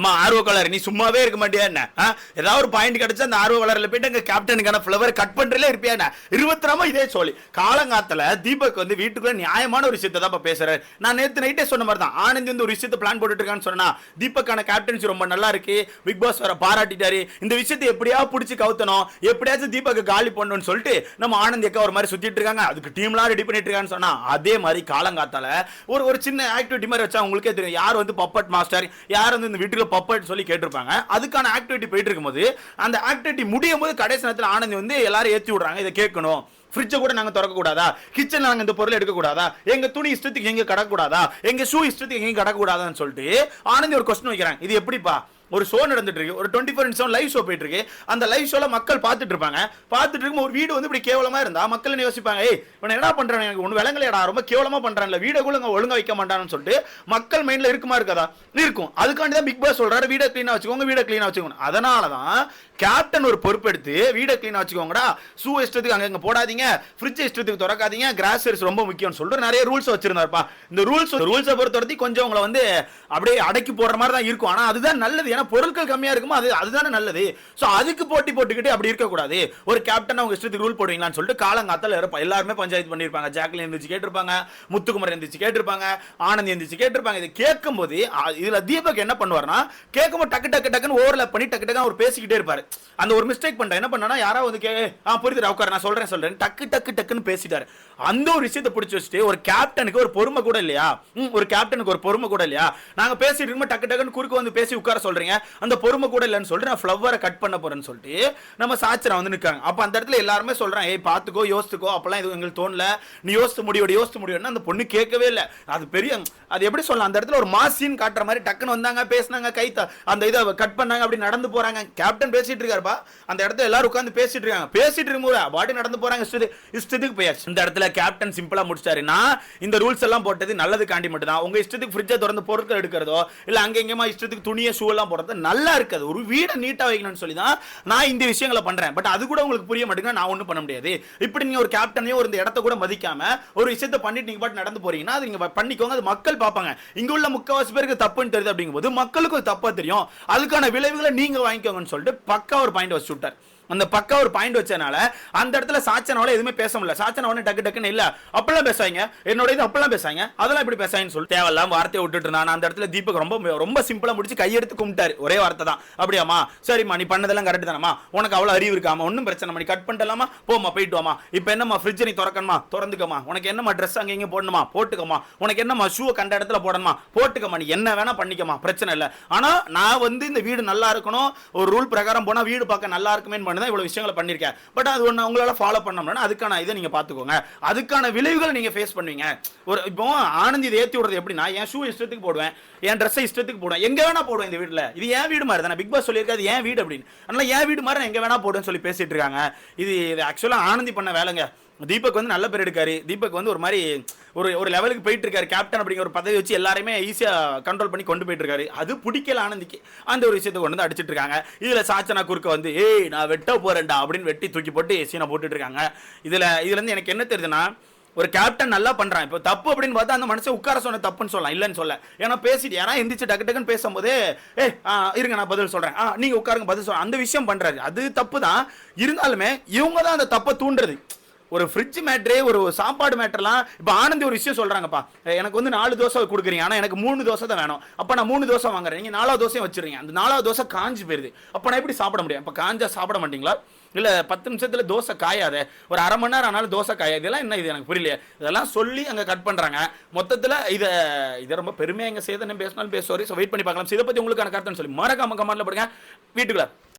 அம்மா ஆர்வ கலர் நீ சும்மாவே இருக்க மாட்டியா என்ன? ஏதாவது ஒரு பாயிண்ட் கிடைச்சா அந்த ஆர்வ கலரில் போயிட்டு அங்கே கேப்டனுக்கான ஃப்ளவர் கட் பண்ணுறதுல இருப்பியா என்ன? இருபத்தி இதே சொல்லி காலங்காத்துல தீபக் வந்து வீட்டுக்குள்ள நியாயமான ஒரு விஷயத்தை தான் இப்போ பேசுறாரு. நான் நேற்று நைட்டே சொன்ன மாதிரி தான் ஆனந்த் வந்து ஒரு விஷயத்தை பிளான் போட்டுட்டு இருக்கான்னு சொன்னா தீபக்கான கேப்டன்சி ரொம்ப நல்லா இருக்கு. பிக் பாஸ் வர பாராட்டிட்டாரு. இந்த விஷயத்தை எப்படியா பிடிச்சி கவுத்தணும்? எப்படியாச்சும் தீபக்கு காலி பண்ணணும்னு சொல்லிட்டு நம்ம ஆனந்த் அக்கா ஒரு மாதிரி சுத்திட்டு இருக்காங்க. அதுக்கு டீம்லாம் ரெடி பண்ணிட்டு இருக்கான்னு சொன்னா அதே மாதிரி காலங்காத்தால ஒரு ஒரு சின்ன ஆக்டிவிட்டி மாதிரி வச்சா உங்களுக்கே தெரியும். யார் வந்து பப்பட் மாஸ்டர் யார் வந்து இந்த வீட்டுக்கு பப்பட் சொல்லி கேட்டிருப்பாங்க. அதுக்கான ஆக்டிவிட்டி போயிட்டு இருக்கும்போது அந்த ஆக்டிவிட்டி முடியும் போது கடைசி நேரத்தில் ஆனந்த் வந்து எல்லாரும் ஏற்றி விடுறாங்க. இதை கேட்கணும். ஃப்ரிட்ஜை கூட நாங்கள் திறக்க கூடாதா நாங்கள் நாங்க இந்த பொருள் எடுக்கக்கூடாதா? எங்கள் எங்க துணி இஷ்டத்துக்கு எங்கே கடக்க எங்கள் எங்க ஷூ இஷ்டத்துக்கு எங்கேயும் கடக்கக்கூடாதான்னு சொல்லிட்டு ஆனந்தி ஒரு கொஸ்டின் வைக்கிறாங்க. இது எப்படிப்பா? ஒரு ஷோ நடந்துட்டு இருக்கு ஒரு twenty four seven live show போயிட்டு இருக்கு அந்த லைவ் ஷோல மக்கள் பார்த்துட்டு இருப்பாங்க. பார்த்துட்டு இருக்கும் ஒரு வீடு வந்து இப்படி கேவலமா இருந்தா மக்கள் என்ன யோசிப்பாங்க? ஏய் இவன் என்ன பண்றான்? எனக்கு ஒண்ணு விலங்கலையடா ரொம்ப கேவலமா பண்றான்ல. வீடை கூட இங்க ஒழுங்கா வைக்க மாட்டான்னு சொல்லிட்டு மக்கள் மைண்ட்ல இருக்குமா இருக்காதா? இருக்கும். அதுக்காண்டி தான் பிக் பாஸ் சொல்றாரு. வீடை கிளீனா வச்சுக்கோங்க வீடை கிளீனா வச்சுக்கோங்க. அதனால தான் கேப்டன் ஒரு பொறுப்பெடுத்து வீடை கிளீனா வச்சுக்கோங்கடா. ஷூ இஷ்டத்துக்கு அங்கங்க போடாதீங்க. ஃப்ரிட்ஜ் இஷ்டத்துக்கு திறக்காதீங்க. கிராசரிஸ் ரொம்ப முக்கியம்னு சொல்லிட்டு நிறைய ரூல்ஸ் வச்சிருந்தாருப்பா. இந்த ரூல்ஸ் ரூல்ஸை பொறுத்த வரைக்கும் கொஞ்சம் உங்களை வந்து அப்படியே அடக்கி போடுற மாதிரி தான் இருக்கும். ஆனா அதுதான் நல்லது. ஏன்னா பொருட்கள் கம்மியா இருக்குமோ அது அதுதானே நல்லது. சோ அதுக்கு போட்டி போட்டுக்கிட்டு அப்படி இருக்கக்கூடாது. ஒரு கேப்டன் அவங்க இஷ்டத்துக்கு ரூல் போடுவீங்களான்னு சொல்லிட்டு காலங்காத்தால இருப்பா எல்லாருமே பஞ்சாயத்து பண்ணியிருப்பாங்க ஜாக்லின் எந்திரிச்சு கேட்டிருப்பாங்க முத்துக்குமர் எந்திரிச்சு கேட்டிருப்பாங்க ஆனந்த் எந்திரிச்சு கேட்டிருப்பாங்க. இது கேட்கும்போது இதில் இதுல தீபக் என்ன பண்ணுவார்னா கேட்கும்போது டக்கு டக்கு டக்குன்னு ஓவர்ல பண்ணி டக்கு டக்கு அவர் பேசிக்கிட்டே இருப்பாரு. அந்த ஒரு மிஸ்டேக் பண்ற என்ன பண்ணா யாராவது வந்து கே ஆ புரியுது உட்கார நான் சொல்றேன் சொல்றேன் டக்கு டக்கு டக்குன்னு பேசிட்டாரு. அந்த ஒரு விஷயத்தை பிடிச்சி வச்சுட்டு ஒரு கேப்டனுக்கு ஒரு பொறுமை கூட இல்லையா? ம், ஒரு கேப்டனுக்கு ஒரு பொறுமை கூட இல்லையா? நாங்க பேசிட்டு இருக்கும்போது டக்கு டக்குன்னு குறுக்கு வந்து பேசி உட்கார சொல்றீங்க. அந்த பொறுமை கூட இல்லைன்னு சொல்லிட்டு நான் ஃப்ளவரை கட் பண்ண போறேன்னு சொல்லிட்டு நம்ம சாச்சரா வந்து நிற்காங்க அப்ப அந்த இடத்துல எல்லாருமே சொல்றாங்க ஏய் பாத்துக்கோ யோசித்துக்கோ. அப்பெல்லாம் இது எங்களுக்கு தோணல. நீ யோசித்து முடியோட யோசித்து முடியோட அந்த பொண்ணு கேட்கவே இல்லை. அது பெரிய அது எப்படி சொல்லலாம்? அந்த இடத்துல ஒரு மாசின் காட்டுற மாதிரி டக்குன்னு வந்தாங்க பேசினாங்க கை அந்த இதை கட் பண்ணாங்க அப்படி நடந்து போறாங்க. கேப்டன் பேசிட்டு இருக்காருப்பா. அந்த இடத்துல எல்லாரும் உட்காந்து பேசிட்டு இருக்காங்க. பேசிட்டு இருக்கும்போது பாடி நடந்து போறாங்க இஷ்டத்துக்கு போயாச்சு. இந்த இடத்துல கேப்டன் சிம்பிளா முடிச்சாருன்னா இந்த ரூல்ஸ் எல்லாம் போட்டது நல்லது காண்டி மட்டும் தான் உங்க இஷ்டத்துக்கு ஃப்ரிட்ஜை திறந்து பொருட்கள் எடுக்கிறதோ இல்ல அங்க எங்கேயுமா இஷ்டத்துக்கு துணியை ஷூ எல்லாம் போடுறது நல்லா இருக்காது. ஒரு வீடை நீட்டா வைக்கணும்னு சொல்லி தான் நான் இந்த விஷயங்களை பண்றேன். பட் அது கூட உங்களுக்கு புரிய மாட்டேங்குது நான் ஒன்றும் பண்ண முடியாது. இப்படி நீங்க ஒரு கேப்டனையோ ஒரு இந்த இடத்த கூட மதிக்காம ஒரு விஷயத்தை பண்ணிட்டு நீங்க பாட்டு நடந்து போறீங்கன்னா அது நீங்க பண்ணிக்கோங்க. அது மக்கள் பார்ப்பாங்க. இங்க உள்ள முக்கவாசி பேருக்கு தப்புன்னு தெரியுது அப்படிங்கும்போது மக்களுக்கு அது தப்பா தெரியும். அதுக்கான விளைவுகளை நீங்க வாங்கிக்கோங்கன்னு சொல்லிட்டு பக்கா ஒரு பாயிண்ட் வச்சு விட்டார். அந்த பக்கா ஒரு பாயிண்ட் வச்சனால அந்த இடத்துல சாச்சனால எதுவுமே பேச முடியல. சாச்சனா உடனே டக்கு டக்குன்னு இல்ல. அப்பெல்லாம் பேசுவாங்க என்னோட இது அப்பெல்லாம் பேசாங்க அதெல்லாம் இப்படி பேசாங்கன்னு சொல்லி தேவையில்லாம வார்த்தையை விட்டுட்டு இருந்தான். அந்த இடத்துல தீபக் ரொம்ப ரொம்ப சிம்பிளா முடிச்சு கையெடுத்து கும்பிட்டாரு. ஒரே வார்த்தை தான். அப்படியாமா சரிம்மா நீ பண்ணதெல்லாம் கரெக்ட் தானம்மா? உனக்கு அவ்வளவு அறிவு இருக்காமா ஒன்றும் பிரச்சனை நீ கட் பண்ணிட்டலாமா போமா போயிட்டு வாமா இப்போ என்னம்மா? ஃப்ரிட்ஜ் நீ திறக்கணுமா? திறந்துக்கமா உனக்கு என்னம்மா ட்ரெஸ் அங்கே போடணுமா? போட்டுக்கமா உனக்கு என்னம்மா ஷூ கண்ட இடத்துல போடணுமா? போட்டுக்கமா நீ என்ன வேணா பண்ணிக்கமா பிரச்சனை இல்லை. ஆனா நான் வந்து இந்த வீடு நல்லா இருக்கணும். ஒரு ரூல் பிரகாரம் போனா வீடு பார்க்க நல்லா இருக்குமேன்னு தான் இவ்வளோ விஷயங்களை பண்ணியிருக்கேன் பட் அது ஒன்று உங்களால் ஃபாலோ பண்ண முடியல அதுக்கான இதை நீங்கள் பார்த்துக்கோங்க. அதுக்கான விளைவுகளை நீங்கள் ஃபேஸ் பண்ணுவீங்க. ஒரு இப்போ ஆனந்தி இதை ஏற்றி விடுறது எப்படின்னா என் ஷூ இஷ்டத்துக்கு போடுவேன் என் ட்ரெஸ்ஸை இஷ்டத்துக்கு போடுவேன். எங்கே வேணா போடுவேன் இந்த வீட்டில். இது என் வீடு மாதிரி தானே. பிக் பாஸ் சொல்லியிருக்காது என் வீடு அப்படின்னு. அதனால என் வீடு மாதிரி நான் எங்கே வேணா போடுவேன்னு சொல்லி பேசிட்டு இருக்காங்க. இது இது ஆனந்தி பண்ண வேலைங்க. தீபக் வந்து நல்ல பேர் எடுக்காரு. தீபக் வந்து ஒரு மாதிரி ஒரு ஒரு லெவலுக்கு போயிட்டு இருக்காரு கேப்டன் அப்படிங்கிற ஒரு பதவி வச்சு எல்லாருமே ஈஸியா கண்ட்ரோல் பண்ணி கொண்டு போயிட்டு இருக்காரு அது பிடிக்கல ஆனந்திக்கு. அந்த ஒரு விஷயத்தை கொண்டு வந்து அடிச்சிட்டு இருக்காங்க இதுல சாச்சனா குறுக்க வந்து ஏய் நான் வெட்ட போறேன்டா அப்படின்னு வெட்டி தூக்கி போட்டு சீனை போட்டுட்டு இருக்காங்க இதுல இதுல இருந்து எனக்கு என்ன தெரியுதுன்னா ஒரு கேப்டன் நல்லா பண்ணுறான் இப்போ தப்பு அப்படின்னு பார்த்தா அந்த மனுஷன் உட்கார சொன்ன தப்புன்னு சொல்லலாம். இல்லைன்னு சொல்ல. ஏன்னா பேசிட்டு யாரா எந்திரிச்சு டக்கு டக்குன்னு பேசும்போது ஏ இருங்க நான் பதில் சொல்கிறேன் ஆ நீங்கள் உட்காருங்க பதில் சொல்கிறேன் அந்த விஷயம் பண்ணுறாரு அது தப்பு தான் இருந்தாலுமே இவங்க தான் அந்த தப்பை தூண்டுறது. ஒரு ஃப்ரிட்ஜ் மேட்ரு ஒரு சாப்பாடு மேட்டர்லாம் இப்போ ஆனந்தி ஒரு விஷயம் சொல்கிறாங்கப்பா எனக்கு வந்து நாலு தோசை கொடுக்குறீங்க. ஆனால் எனக்கு மூணு தோசை தான் வேணும். அப்போ நான் மூணு தோசை வாங்குறேன். நீங்கள் நாலாவது தோசையும் வச்சிருங்க. அந்த நாலாவது தோசை காஞ்சி போயிருது. அப்போ நான் எப்படி சாப்பிட முடியும்? அப்போ காஞ்சா சாப்பிட மாட்டீங்களா? இல்லை பத்து நிமிஷத்தில் தோசை காயாத. ஒரு அரை மணி நேரம் ஆனாலும் தோசை காயாது இதெல்லாம் என்ன இது? எனக்கு புரியலையே. இதெல்லாம் சொல்லி அங்கே கட் பண்ணுறாங்க மொத்தத்தில் இதை இதை ரொம்ப பெருமையாக எங்கள் சேதனை பேசினாலும் பேசுவார். ஸோ வெயிட் பண்ணி பார்க்கலாம். இதை பற்றி உங்களுக்கான கருத்துன்னு சொல்லி மறக்காம கமெண்ட்ல போடுங்க. வீட்டுக்குள்ள.